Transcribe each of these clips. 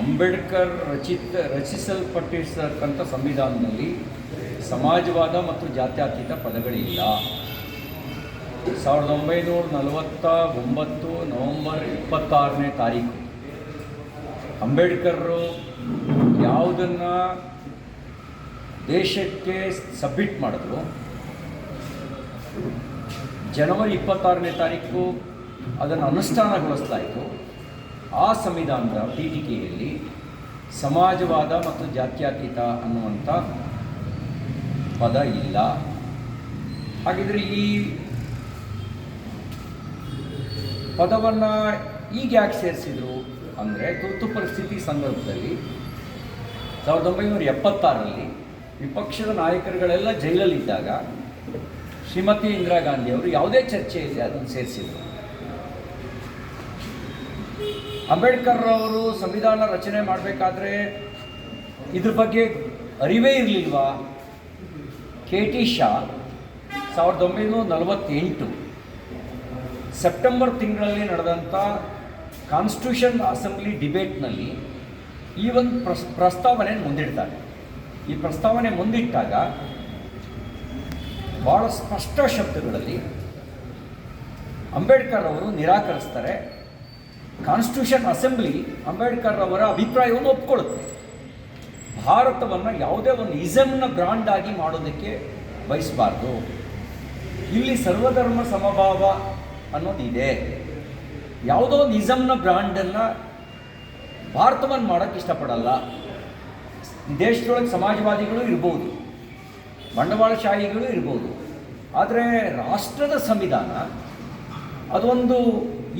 ಅಂಬೇಡ್ಕರ್ ರಚಿತ, ರಚಿಸಲ್ಪಟ್ಟಿರ್ತಕ್ಕಂಥ ಸಂವಿಧಾನದಲ್ಲಿ ಸಮಾಜವಾದ ಮತ್ತು ಜಾತ್ಯತೀತ ಪದಗಳಿಲ್ಲ. ಸಾವಿರದ ಒಂಬೈನೂರ ನಲವತ್ತ ಒಂಬತ್ತು ನವಂಬರ್ ಇಪ್ಪತ್ತಾರನೇ ತಾರೀಕು. ಅಂಬೇಡ್ಕರ್ರು ಯಾವುದನ್ನು ದೇಶಕ್ಕೆ ಸಬ್ಮಿಟ್ ಮಾಡಿದ್ರು. ಜನವರಿ ಇಪ್ಪತ್ತಾರನೇ ತಾರೀಕು ಅದನ್ನು ಅನುಷ್ಠಾನಗೊಳಿಸಲಾಯಿತು ಆ ಸಂವಿಧಾನದ ಪೀಠಿಕೆಯಲ್ಲಿ ಸಮಾಜವಾದ ಮತ್ತು ಜಾತ್ಯತೀತ ಅನ್ನುವಂಥ ಪದ ಇಲ್ಲ. ಹಾಗಿದ್ರೆ ಈ ಪದವನ್ನು ಈಗ ಯಾಕೆ ಸೇರಿಸಿದ್ರು ಅಂದರೆ ತುರ್ತು ಪರಿಸ್ಥಿತಿ ಸಂದರ್ಭದಲ್ಲಿ ಸಾವಿರದ ಒಂಬೈನೂರ ಎಪ್ಪತ್ತಾರರಲ್ಲಿ ವಿಪಕ್ಷದ ನಾಯಕರುಗಳೆಲ್ಲ ಜೈಲಲ್ಲಿದ್ದಾಗ ಶ್ರೀಮತಿ ಇಂದಿರಾ ಗಾಂಧಿಯವರು ಯಾವುದೇ ಚರ್ಚೆಯಲ್ಲಿ ಅದನ್ನು ಸೇರಿಸಿದರು. ಅಂಬೇಡ್ಕರ್ ಅವರು ಸಂವಿಧಾನ ರಚನೆ ಮಾಡಬೇಕಾದ್ರೆ ಇದ್ರ ಬಗ್ಗೆ ಅರಿವೇ ಇರಲಿಲ್ವಾ? ಕೆ ಟಿ ಶಾ, ಸಾವಿರದ ಒಂಬೈನೂರ ನಲವತ್ತೆಂಟು ಸೆಪ್ಟೆಂಬರ್ ತಿಂಗಳಲ್ಲಿ ನಡೆದಂಥ ಕಾನ್ಸ್ಟಿಟ್ಯೂಷನ್ ಅಸೆಂಬ್ಲಿ ಡಿಬೇಟ್ನಲ್ಲಿ ಈ ಒಂದು ಪ್ರಸ್, ಪ್ರಸ್ತಾವನೆ ಮುಂದಿಡ್ತಾರೆ. ಈ ಪ್ರಸ್ತಾವನೆ ಮುಂದಿಟ್ಟಾಗ ಭಾಳ ಸ್ಪಷ್ಟ ಶಬ್ದಗಳಲ್ಲಿ ಅಂಬೇಡ್ಕರ್ ಅವರು ನಿರಾಕರಿಸ್ತಾರೆ. ಕಾನ್ಸ್ಟಿಟ್ಯೂಷನ್ ಅಸೆಂಬ್ಲಿ ಅಂಬೇಡ್ಕರ್ ಅವರ ಅಭಿಪ್ರಾಯವನ್ನು ಒಪ್ಕೊಳ್ಳುತ್ತೆ. ಭಾರತವನ್ನು ಯಾವುದೇ ಒಂದು ಇಸಮ್ನ ಬ್ರಾಂಡ್ ಆಗಿ ಮಾಡೋದಕ್ಕೆ ಬಯಸಬಾರ್ದು. ಇಲ್ಲಿ ಸರ್ವಧರ್ಮ ಸಮಭಾವ ಅನ್ನೋದಿದೆ. ಯಾವುದೋ ಒಂದು ಇಸಮ್ನ ಬ್ರಾಂಡನ್ನು ಭಾರತವನ್ನು ಮಾಡೋಕ್ಕೆ ಇಷ್ಟಪಡಲ್ಲ. ದೇಶದೊಳಗೆ ಸಮಾಜವಾದಿಗಳು ಇರ್ಬೋದು, ಬಂಡವಾಳಶಾಹಿಗಳು ಇರ್ಬೋದು. ಆದರೆ ರಾಷ್ಟ್ರದ ಸಂವಿಧಾನ, ಅದೊಂದು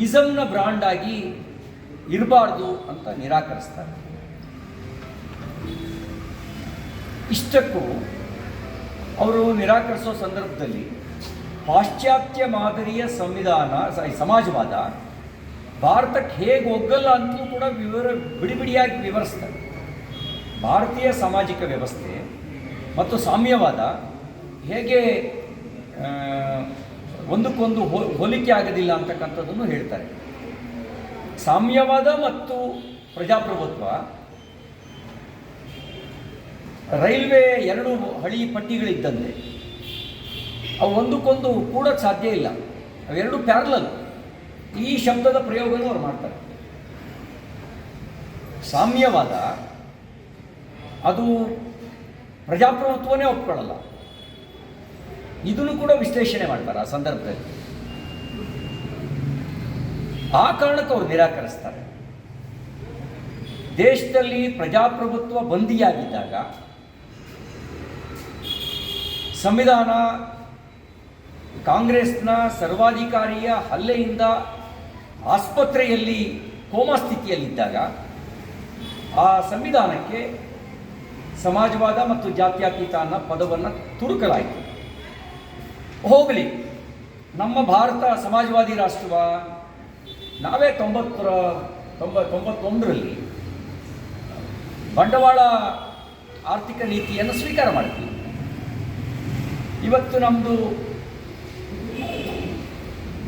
ಇಸಮ್ನ ಬ್ರಾಂಡ್ ಆಗಿ ಇರಬಾರ್ದು ಅಂತ ನಿರಾಕರಿಸ್ತಾರೆ. ಇಷ್ಟಕ್ಕೂ ಅವರು ನಿರಾಕರಿಸೋ ಸಂದರ್ಭದಲ್ಲಿ ಪಾಶ್ಚಾತ್ಯ ಮಾದರಿಯ ಸಂವಿಧಾನ ಸಮಾಜವಾದ ಭಾರತಕ್ಕೆ ಹೇಗೆ ಒಗ್ಗಲ್ಲ ಅಂತಲೂ ಕೂಡ ವಿವರ ಬಿಡಿ ಬಿಡಿಯಾಗಿ ವಿವರಿಸ್ತಾರೆ. ಭಾರತೀಯ ಸಾಮಾಜಿಕ ವ್ಯವಸ್ಥೆ ಮತ್ತು ಸಾಮ್ಯವಾದ ಹೇಗೆ ಒಂದಕ್ಕೊಂದು ಹೋಲಿಕೆ ಆಗೋದಿಲ್ಲ ಅಂತಕ್ಕಂಥದ್ದನ್ನು ಹೇಳ್ತಾರೆ. ಸಾಮ್ಯವಾದ ಮತ್ತು ಪ್ರಜಾಪ್ರಭುತ್ವ, ರೈಲ್ವೆ ಎರಡು ಹಳಿ ಪಟ್ಟಿಗಳಿದ್ದಂತೆ, ಅವು ಒಂದಕ್ಕೊಂದು ಕೂಡಕ್ಕೆ ಸಾಧ್ಯ ಇಲ್ಲ. ಅವೆರಡು ಪ್ಯಾರಲಲ್ ಈ ಶಬ್ದದ ಪ್ರಯೋಗವನ್ನು ಅವ್ರು ಮಾಡ್ತಾರೆ. ಸಾಮ್ಯವಾದ, ಅದು ಪ್ರಜಾಪ್ರಭುತ್ವನೇ ಒಪ್ಕೊಳ್ಳಲ್ಲ. ಇದನ್ನು ಕೂಡ ವಿಶ್ಲೇಷಣೆ ಮಾಡ್ತಾರೆ ಆ ಸಂದರ್ಭದಲ್ಲಿ. ಆ ಕಾರಣಕ್ಕೆ ಅವರು ನಿರಾಕರಿಸ್ತಾರೆ. ದೇಶದಲ್ಲಿ ಪ್ರಜಾಪ್ರಭುತ್ವ ಬಂದಿಯಾಗಿದ್ದಾಗ ಸಂವಿಧಾನ ಕಾಂಗ್ರೆಸ್ನ ಸರ್ವಾಧಿಕಾರಿಯ ಹಲ್ಲೆಯಿಂದ ಆಸ್ಪತ್ರೆಯಲ್ಲಿ ಕೋಮಾ ಸ್ಥಿತಿಯಲ್ಲಿದ್ದಾಗ ಆ ಸಂವಿಧಾನಕ್ಕೆ ಸಮಾಜವಾದ ಮತ್ತು ಜಾತ್ಯಾತೀತ ಅನ್ನೋ ಪದವನ್ನು ತುಡುಕಲಾಯಿತು ಹೋಗಲಿ. ನಮ್ಮ ಭಾರತ ಸಮಾಜವಾದಿ ರಾಷ್ಟ್ರವ ನಾವೇ ತೊಂಬತ್ತರ, ತೊಂಬ, ತೊಂಬತ್ತೊಂದರಲ್ಲಿ ಬಂಡವಾಳ ಆರ್ಥಿಕ ನೀತಿಯನ್ನು ಸ್ವೀಕಾರ ಮಾಡ್ತೀವಿ ಇವತ್ತು ನಮ್ಮದು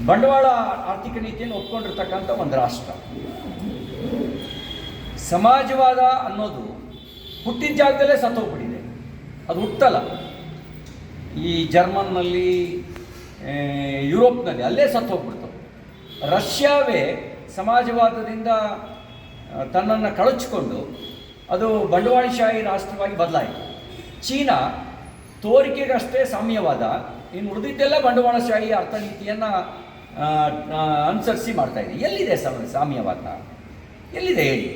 ಬಂಡವಾಳ ಆರ್ಥಿಕ ನೀತಿಯನ್ನು ಒಪ್ಕೊಂಡಿರ್ತಕ್ಕಂಥ ಒಂದು ರಾಷ್ಟ್ರ. ಸಮಾಜವಾದ ಅನ್ನೋದು ಹುಟ್ಟಿದ ಜಾಗದಲ್ಲೇ ಸತ್ತೋಗ್ಬಿಟ್ಟಿದೆ. ಅದು ಹುಟ್ಟಲ್ಲ. ಈ ಜರ್ಮನ್ನಲ್ಲಿ ಯುರೋಪ್ನಲ್ಲಿ ಅಲ್ಲೇ ಸತ್ತು ಹೋಗ್ಬಿಡ್ತು. ರಷ್ಯಾವೇ ಸಮಾಜವಾದದಿಂದ ತನ್ನನ್ನು ಕಳಚಿಕೊಂಡು ಅದು ಬಂಡವಾಳಶಾಹಿ ರಾಷ್ಟ್ರವಾಗಿ ಬದಲಾಯಿತು. ಚೀನಾ ತೋರಿಕೆಗಷ್ಟೇ ಸಾಮ್ಯವಾದ, ಇನ್ನು ಉಳಿದಿದ್ದೆಲ್ಲ ಬಂಡವಾಳಶಾಹಿ ಅರ್ಥನೀತಿಯನ್ನು ಅನುಸರಿಸಿ ಮಾಡ್ತಾ ಇದೆ. ಎಲ್ಲಿದೆ ಸಮ, ಸಾಮ್ಯವಾದ? ಎಲ್ಲಿದೆ ಹೇಳಿ?